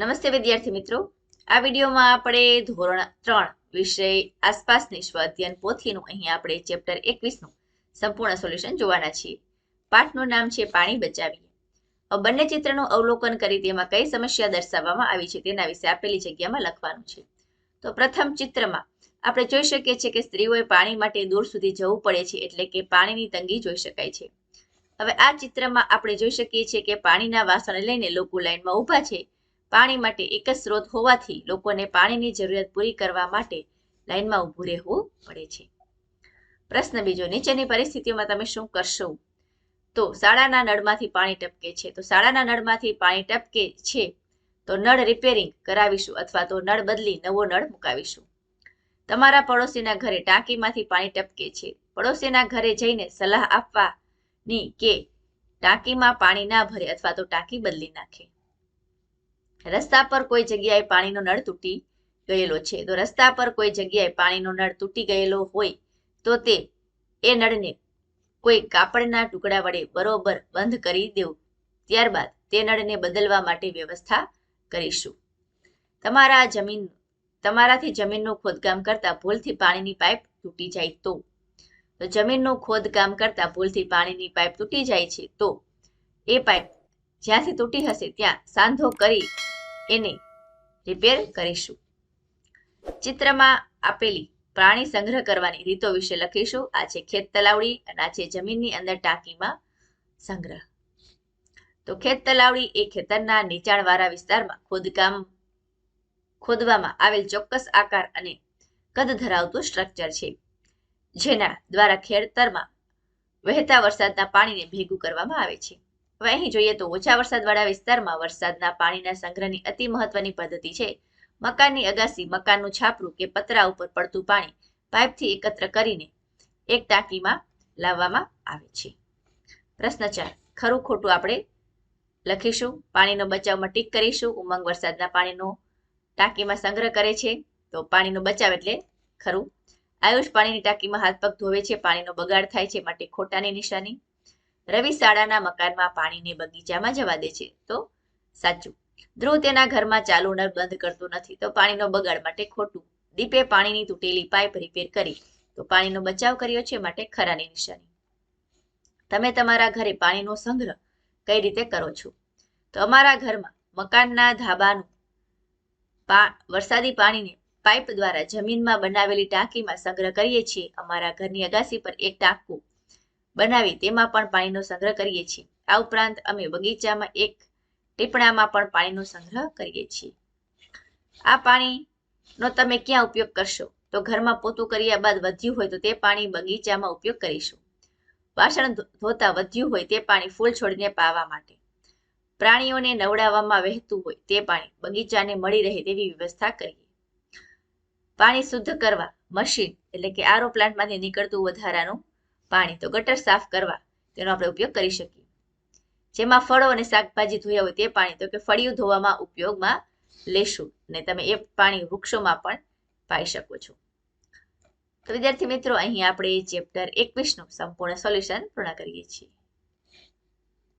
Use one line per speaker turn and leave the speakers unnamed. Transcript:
નમસ્તે વિદ્યાર્થી મિત્રો. આ વિડીયોમાં આપણે ધોરણ ત્રણ વિષય આસપાસની સ્વ અધ્યયન પોથીનું અહીં આપણે ચેપ્ટર એકવીસનું સંપૂર્ણ સોલ્યુશન જોવાના છીએ. પાઠનું નામ છે પાણી બચાવીએ. બંને ચિત્રનું અવલોકન કરી તેમાં કઈ સમસ્યા દર્શાવવામાં આવી છે તેના વિશે આપેલી જગ્યામાં લખવાનું છે. તો પ્રથમ ચિત્રમાં આપણે જોઈ શકીએ છીએ કે સ્ત્રીઓએ પાણી માટે દૂર સુધી જવું પડે છે એટલે કે પાણીની તંગી જોઈ શકાય છે. હવે આ ચિત્રમાં આપણે જોઈ શકીએ છીએ કે પાણીના વાસણ લઈને લોકો લાઈનમાં ઊભા છે પાણી માટે એક જ સ્ત્રોત હોવાથી લોકોને પાણીની જરૂરિયાત પૂરી કરવા માટે લાઈનમાં ઊભું રહેવું પડે છે. પ્રશ્ન બીજો, નીચેની પરિસ્થિતિઓમાં તમે શું કરશો? તો શાળાના નળમાંથી પાણી ટપકે છે. તો શાળાના નળમાંથી પાણી ટપકે છે તો નળ રિપેરિંગ કરાવીશું અથવા તો નળ બદલી નવો નળ મુકાવીશું. તમારા પડોશીના ઘરે ટાંકીમાંથી પાણી ટપકે છે. પડોશીના ઘરે જઈને સલાહ આપવાની કે ટાંકીમાં પાણી ના ભરે અથવા તો ટાંકી બદલી નાખે. રસ્તા પર કોઈ જગ્યાએ પાણીનો નળ તૂટી ગયેલો છે. તો રસ્તા પર કોઈ જગ્યાએ પાણીનો નળ તૂટી ગયેલો હોય તો તે, એ નળને કોઈ કાપડના ટુકડા વડે બરોબર બંધ કરી દેવું. ત્યારબાદ તે નળને બદલવા માટે વ્યવસ્થા કરીશું. તમારા જમીન, તમારાથી જમીનનું ખોદકામ કરતા ભૂલથી પાણીની પાઇપ તૂટી જાય તો તો જમીનનું ખોદકામ કરતા ભૂલથી પાણીની પાઇપ તૂટી જાય છે તો, એ પાઇપ જ્યાંથી તૂટી હશે ત્યાં સાંધો કરી એને રિપેર કરીશું. ચિત્રમાં આપેલી પ્રાણી સંગ્રહ કરવાની રીતો વિશે લખીશું. આ છે ખેત તલાવડી અને આ છે જમીનની અંદર ટાંકીમાં સંગ્રહ. તો ખેત તલાવડી એ ખેતરના નીચાણવાળા વિસ્તારમાં ખોદકામ ખોદવામાં આવેલ ચોક્કસ આકાર અને કદ ધરાવતું સ્ટ્રક્ચર છે, જેના દ્વારા ખેતરમાં વહેતા વરસાદના પાણીને ભેગું કરવામાં આવે છે. હવે અહીં જોઈએ તો ઓછા વરસાદવાળા વિસ્તારમાં વરસાદના પાણીના સંગ્રહની અતિ મહત્વની પદ્ધતિ છે. મકાનની અગાસી મકાનનું છાપરું કે પતરા ઉપર પડતું પાણી પાઇપથી એકત્ર કરીને એક ટાંકીમાં લાવવામાં આવે છે. પ્રશ્ન ચાર. ખરું ખોટું આપણે લખીશું? પાણીનો બચાવમાં ટીક કરીશું? ઉમંગ વરસાદના પાણીનો ટાંકીમાં સંગ્રહ કરે છે? તો પાણીનો બચાવ એટલે ખરું. આયુષ પાણીની ટાંકીમાં હાથ પગ ધોવે છે? પાણીનો બગાડ થાય છે? માટે ખોટાની નિશાની. રવિ શાળાના મકાનમાં પાણીને બગીચામાં જવા દે છે. તો સાચું. ધ્રુવ તેના ઘરમાં ચાલુ નળ બંધ કરતો નથી તો પાણીનો બગાડ માટે ખોટું. દીપે પાણીની તૂટેલી પાઇપ રિપેર કરી. તો પાણીનો બચાવ કર્યો છે માટે ખરાની નિશાની. તમે તમારા ઘરે પાણીનો સંગ્રહ કઈ રીતે કરો છો? તો અમારા ઘરમાં મકાનના ધાબાનું વરસાદી પાણીને પાઇપ દ્વારા જમીનમાં બનાવેલી ટાંકીમાં સંગ્રહ કરીએ છીએ. અમારા ઘરની અગાસી પર એક ટાંકું બનાવી તેમાં પણ પાણીનો સંગ્રહ કરીએ છીએ. આ ઉપરાંત અમે બગીચામાં એક ટીપણામાં પણ પાણીનો સંગ્રહ કરીએ છીએ. આ પાણીનો તમે ક્યાં ઉપયોગ કરશો? તો ઘરમાં પોતું કર્યા બાદ વધ્યું હોય તો તે પાણી બગીચામાં ઉપયોગ કરીશું. વાસણ ધોતા વધ્યું હોય તે પાણી ફૂલ છોડીને પાવા માટે. પ્રાણીઓને નવડાવવામાં વહેતું હોય તે પાણી બગીચાને મળી રહે તેવી વ્યવસ્થા કરીએ. પાણી શુદ્ધ કરવા, મશીન એટલે કે આરો પ્લાન્ટમાંથી નીકળતું વધારાનું પાણી તો ગટર સાફ કરવા, તેનો આપણે ઉપયોગ કરી શકીએ. જેમાં ફળો અને શાકભાજી ધોયા હોય તે પાણી તો કે ફળિયું ધોવામાં ઉપયોગમાં લેશું અને તમે એ પાણી વૃક્ષોમાં પણ પાઈ શકો છો. તો વિદ્યાર્થી મિત્રો, અહીં આપણે ચેપ્ટર એકવીસનું સંપૂર્ણ સોલ્યુશન પૂર્ણ કરીએ છીએ.